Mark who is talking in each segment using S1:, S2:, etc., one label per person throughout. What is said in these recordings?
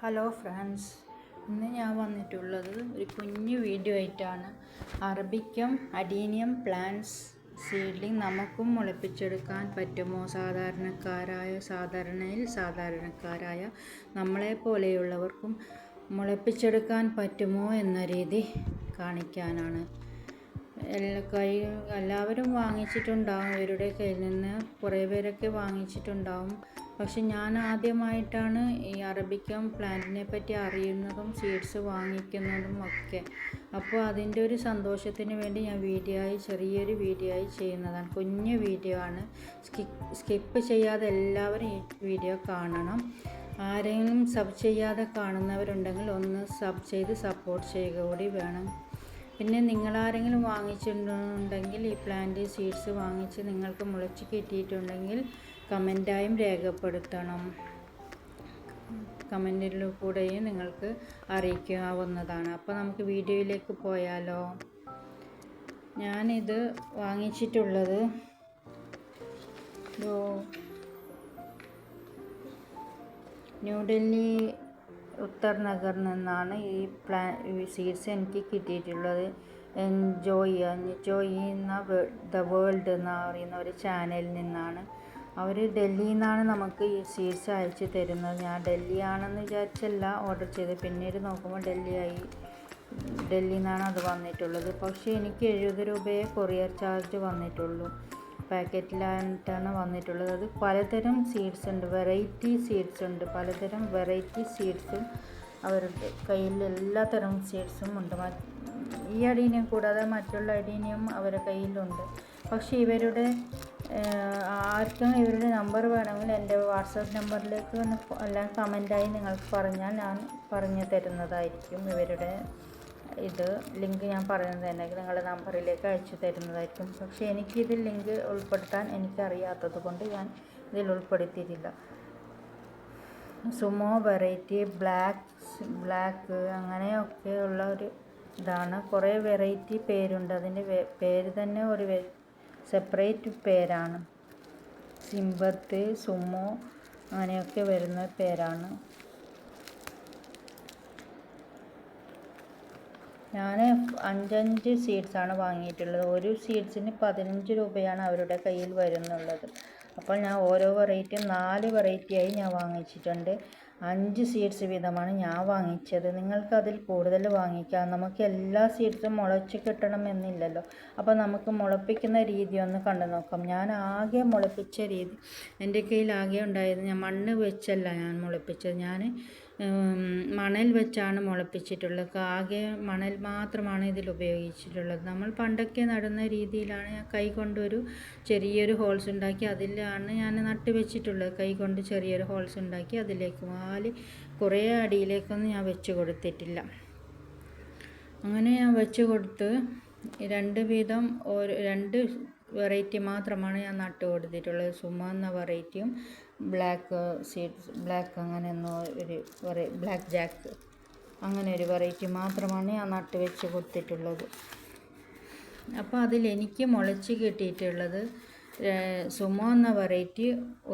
S1: Hello friends ഇന്ന് ഞാൻ വന്നിട്ടുള്ളത് ഒരു കുഞ്ഞു വീഡിയോ ആയിട്ടാണ്. അറബിക്കം അഡീനിയം പ്ലാന്റ്സ് സീഡ്ലിംഗ് നമുക്കും മുളപ്പിച്ചെടുക്കാൻ പറ്റുമോ? സാധാരണക്കാരായ സാധാരണയിൽ സാധാരണക്കാരായ നമ്മളെ പോലെയുള്ളവർക്കും മുളപ്പിച്ചെടുക്കാൻ പറ്റുമോ എന്ന രീതി കാണിക്കാനാണ്. എല്ലാ കൈ എല്ലാവരും വാങ്ങിച്ചിട്ടുണ്ടാവും. ഇവരുടെ കയ്യിൽ നിന്ന് കുറേ പേരൊക്കെ വാങ്ങിച്ചിട്ടുണ്ടാവും. പക്ഷെ ഞാൻ ആദ്യമായിട്ടാണ് ഈ അറബിക്കം പ്ലാന്റിനെ പറ്റി അറിയുന്നതും സീഡ്സ് വാങ്ങിക്കുന്നതും ഒക്കെ. അപ്പോൾ അതിന്റെ ഒരു സന്തോഷത്തിന് വേണ്ടി ഞാൻ വീഡിയോ ആയി ചെറിയൊരു വീഡിയോ ആയി ചെയ്യുന്നതാണ്. കുഞ്ഞു വീഡിയോ ആണ്. സ്കിപ്പ് ചെയ്യാതെ എല്ലാവരും ഈ വീഡിയോ കാണണം. ആരെങ്കിലും സബ് ചെയ്യാതെ കാണുന്നവരുണ്ടെങ്കിൽ ഒന്ന് സബ് ചെയ്ത് സപ്പോർട്ട് ചെയ്യുക കൂടി വേണം. പിന്നെ നിങ്ങളാരെങ്കിലും വാങ്ങിച്ചിട്ടുണ്ടെങ്കിൽ ഈ പ്ലാന്റ് സീഡ്സ് വാങ്ങിച്ച് നിങ്ങൾക്ക് മുളച്ച് കിട്ടിയിട്ടുണ്ടെങ്കിൽ കമന്റായും രേഖപ്പെടുത്തണം. കമന്റിൽ കൂടെയും നിങ്ങൾക്ക് അറിയിക്കാവുന്നതാണ്. അപ്പോൾ നമുക്ക് വീഡിയോയിലേക്ക് പോയാലോ? ഞാനിത് വാങ്ങിച്ചിട്ടുള്ളത് ന്യൂഡൽഹി ഉത്തർ നഗറിൽ നിന്നാണ് ഈ പ്ലാ സീഡ്സ് എനിക്ക് കിട്ടിയിട്ടുള്ളത്. എൻജോയ് എൻജോയ് എന്ന ദ വേൾഡ് എന്ന് പറയുന്ന ഒരു ചാനലിൽ നിന്നാണ്. അവർ ഡൽഹിയിൽ നിന്നാണ് നമുക്ക് ഈ സീഡ്സ് അയച്ചു തരുന്നത്. ഞാൻ ഡൽഹി ആണെന്ന് വിചാരിച്ചല്ല ഓർഡർ ചെയ്തത്. പിന്നീട് നോക്കുമ്പോൾ ഡൽഹി ആയി ഡൽഹിയിൽ നിന്നാണ് അത് വന്നിട്ടുള്ളത്. പക്ഷേ എനിക്ക് എഴുപത് രൂപയെ കൊറിയർ ചാർജ് വന്നിട്ടുള്ളൂ. പാക്കറ്റിലായിട്ടാണ് വന്നിട്ടുള്ളത്. അത് പലതരം സീഡ്സ് ഉണ്ട്. വെറൈറ്റി സീഡ്സ് ഉണ്ട്. പലതരം വെറൈറ്റി സീഡ്സും അവരുടെ കയ്യിൽ എല്ലാ തരം സീഡ്സും ഉണ്ട്. ഈ അടീനിയം കൂടാതെ മറ്റുള്ള അടീനിയം അവരുടെ കയ്യിലുണ്ട്. പക്ഷേ ഇവരുടെ ആർക്കും ഇവരുടെ നമ്പർ വേണമെങ്കിൽ എന്റെ വാട്സപ്പ് നമ്പറിലേക്ക് ഒന്ന് എല്ലാം കമന്റായി നിങ്ങൾക്ക് പറഞ്ഞാൽ ഞാൻ പറഞ്ഞു തരുന്നതായിരിക്കും ഇവരുടെ ഇത് ലിങ്ക് ഞാൻ പറയുന്നത് തന്നെ നിങ്ങളുടെ നമ്പറിലേക്ക് അയച്ചു തരുന്നതായിരിക്കും. പക്ഷേ എനിക്കിതിൽ ലിങ്ക് ഉൾപ്പെടുത്താൻ എനിക്കറിയാത്തത് കൊണ്ട് ഞാൻ ഇതിൽ ഉൾപ്പെടുത്തിയിട്ടില്ല. സുമോ വെറൈറ്റി ബ്ലാക്ക് ബ്ലാക്ക് അങ്ങനെയൊക്കെ ഉള്ള ഒരു ഇതാണ്. കുറേ വെറൈറ്റി പേരുണ്ട്. അതിന്റെ പേര് തന്നെ ഒരു സെപ്പറേറ്റ് പേരാണ്. സിമ്പത്ത് സുമോ അങ്ങനെയൊക്കെ വരുന്ന പേരാണ്. ഞാൻ അഞ്ചഞ്ച് സീഡ്സാണ് വാങ്ങിയിട്ടുള്ളത്. ഒരു സീഡ്സിന് പതിനഞ്ച് രൂപയാണ് അവരുടെ കയ്യിൽ വരുന്നുള്ളത്. അപ്പോൾ ഞാൻ ഓരോ വെറൈറ്റിയും നാല് വെറൈറ്റിയായി ഞാൻ വാങ്ങിച്ചിട്ടുണ്ട്. അഞ്ച് സീഡ്സ് വീതമാണ് ഞാൻ വാങ്ങിച്ചത്. നിങ്ങൾക്ക് അതിൽ കൂടുതൽ വാങ്ങിക്കാം. നമുക്ക് എല്ലാ സീഡ്സും മുളച്ച് കിട്ടണമെന്നില്ലല്ലോ. അപ്പോൾ നമുക്ക് മുളപ്പിക്കുന്ന രീതി ഒന്ന് കണ്ടു നോക്കാം. ഞാൻ ആകെ മുളപ്പിച്ച രീതി എന്റെ കയ്യിൽ ആകെ ഉണ്ടായത് ഞാൻ മണ്ണ് വെച്ചല്ല ഞാൻ മുളപ്പിച്ചത്. ഞാൻ മണൽ വെച്ചാണ് മുളപ്പിച്ചിട്ടുള്ളത്. ആകെ മണൽ മാത്രമാണ് ഇതിൽ ഉപയോഗിച്ചിട്ടുള്ളത്. നമ്മൾ പണ്ടൊക്കെ നടുന്ന രീതിയിലാണ് ഞാൻ കൈ കൊണ്ടൊരു ചെറിയൊരു ഹോൾസ് ഉണ്ടാക്കി അതിലാണ് ഞാൻ നട്ട് വെച്ചിട്ടുള്ളത്. കൈ കൊണ്ട് ചെറിയൊരു ഹോൾസ് ഉണ്ടാക്കി അതിലേക്ക് വാൽ കുറേ അടിയിലേക്കൊന്നും ഞാൻ വെച്ച് കൊടുത്തിട്ടില്ല. അങ്ങനെ ഞാൻ വെച്ച് കൊടുത്ത് രണ്ട് വീതം ഒരു രണ്ട് വെറൈറ്റി മാത്രമാണ് ഞാൻ നട്ട് കൊടുത്തിട്ടുള്ളത്. സുമ എന്ന വെറൈറ്റിയും ബ്ലാക്ക് സീഡ്സ് ബ്ലാക്ക് അങ്ങനെ ഒരു ബ്ലാക്ക് ജാക്ക് അങ്ങനെ ഒരു വെറൈറ്റി മാത്രമാണ് ഞാൻ നട്ട് വെച്ച് കൊടുത്തിട്ടുള്ളത്. അപ്പോൾ അതിലെനിക്ക് മുളച്ച് കിട്ടിയിട്ടുള്ളത് സുമോ എന്ന വെറൈറ്റി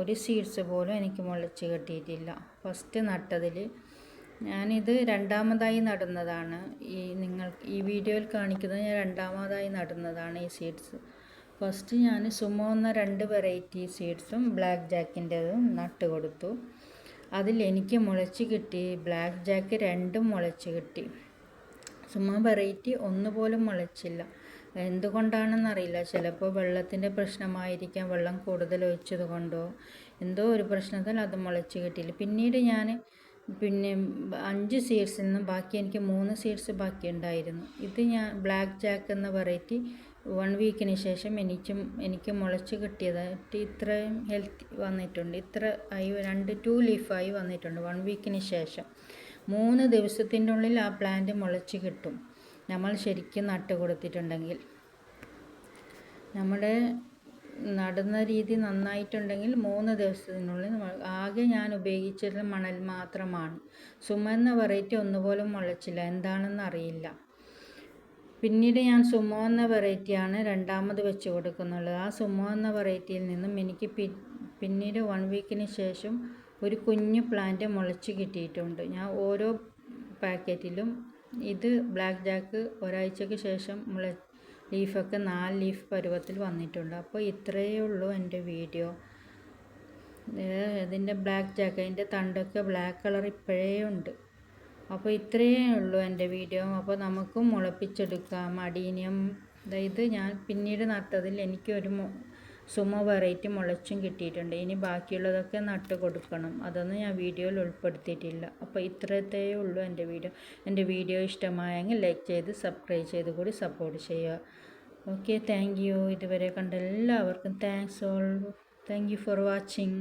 S1: ഒരു സീഡ്സ് പോലും എനിക്ക് മുളച്ച് കിട്ടിയിട്ടില്ല. ഫസ്റ്റ് നട്ടതിൽ. ഞാനിത് രണ്ടാമതായി നടുന്നതാണ്. ഈ നിങ്ങൾ ഈ വീഡിയോയിൽ കാണിക്കുന്നത് ഞാൻ രണ്ടാമതായി നടുന്നതാണ് ഈ സീഡ്സ്. ഫസ്റ്റ് ഞാൻ സുമോ രണ്ട് വെറൈറ്റി സീഡ്സും ബ്ലാക്ക് ജാക്കിന്റെതും നട്ട് കൊടുത്തു. അതിൽ എനിക്ക് മുളച്ച് കിട്ടി ബ്ലാക്ക് ജാക്ക് രണ്ടും മുളച്ച് കിട്ടി. സുമോ വെറൈറ്റി ഒന്നുപോലും മുളച്ചില്ല. എന്തുകൊണ്ടാണെന്നറിയില്ല. ചിലപ്പോൾ വെള്ളത്തിന്റെ പ്രശ്നമായിരിക്കാം വെള്ളം കൂടുതൽ ഒഴിച്ചത് കൊണ്ടോ എന്തോ ഒരു പ്രശ്നത്തിൽ അത് മുളച്ച് കിട്ടിയില്ല. പിന്നീട് ഞാൻ പിന്നെ അഞ്ച് സീഡ്സിൽ നിന്നും ബാക്കി എനിക്ക് മൂന്ന് സീഡ്സ് ബാക്കി ഉണ്ടായിരുന്നു ഇത് ഞാൻ ബ്ലാക്ക് ജാക്ക് എന്ന വെറൈറ്റി വൺ വീക്കിന് ശേഷം എനിക്കും എനിക്ക് മുളച്ച് കിട്ടിയതായിട്ട് ഇത്രയും ഹെൽത്തി വന്നിട്ടുണ്ട്. ഇത്ര ആയി രണ്ട് ടു ലീഫായി വന്നിട്ടുണ്ട് വൺ വീക്കിന് ശേഷം. മൂന്ന് ദിവസത്തിന്റെ ഉള്ളിൽ ആ പ്ലാന്റ് മുളച്ച് കിട്ടും. നമ്മൾ ശരിക്കും നട്ട് കൊടുത്തിട്ടുണ്ടെങ്കിൽ. നമ്മുടെ നടുന്ന രീതി നന്നായിട്ടുണ്ടെങ്കിൽ മൂന്ന് ദിവസത്തിനുള്ളിൽ ആകെ ഞാൻ ഉപയോഗിച്ചിരുന്ന മണൽ മാത്രമാണ്. സുമന്ന വെറൈറ്റി ഒന്നുപോലും മുളച്ചില്ല. എന്താണെന്ന് അറിയില്ല. പിന്നീട് ഞാൻ സുമോ എന്ന വെറൈറ്റിയാണ് രണ്ടാമത് വെച്ച് കൊടുക്കുന്നുള്ളത് ആ സുമോ എന്ന വെറൈറ്റിയിൽ നിന്നും എനിക്ക് പിന്നീട് വൺ വീക്കിന് ശേഷം ഒരു കുഞ്ഞു പ്ലാന്റ് മുളച്ച് കിട്ടിയിട്ടുണ്ട്. ഞാൻ ഓരോ പാക്കറ്റിലും ഇത് ബ്ലാക്ക് ജാക്ക് ഒരാഴ്ചയ്ക്ക് ശേഷം മുള ലീഫൊക്കെ നാല് ലീഫ് പരുവത്തിൽ വന്നിട്ടുണ്ട്. അപ്പോൾ ഇത്രയേ ഉള്ളൂ എന്റെ വീഡിയോ. ഇതിന്റെ ബ്ലാക്ക് ജാക്ക് അതിന്റെ തണ്ടൊക്കെ ബ്ലാക്ക് കളർ ഇപ്പോഴേ ഉണ്ട്. അപ്പോൾ ഇത്രയേ ഉള്ളൂ എന്റെ വീഡിയോ. അപ്പോൾ നമുക്കും മുളപ്പിച്ചെടുക്കാം. അടീനിയം അതായത് ഞാൻ പിന്നീട് നട്ടതിൽ എനിക്കൊരു സുമ വെറൈറ്റി മുളച്ചും കിട്ടിയിട്ടുണ്ട്. ഇനി ബാക്കിയുള്ളതൊക്കെ നട്ട് കൊടുക്കണം. അതൊന്നും ഞാൻ വീഡിയോയിൽ ഉൾപ്പെടുത്തിയിട്ടില്ല. അപ്പോൾ ഇത്രത്തേ ഉള്ളൂ എന്റെ വീഡിയോ. എന്റെ വീഡിയോ ഇഷ്ടമായെങ്കിൽ ലൈക്ക് ചെയ്ത് സബ്സ്ക്രൈബ് ചെയ്ത് കൂടി സപ്പോർട്ട് ചെയ്യുക. Okay thank you. ഇതുവരെ കണ്ട എല്ലാവർക്കും thanks all. Thank you for watching.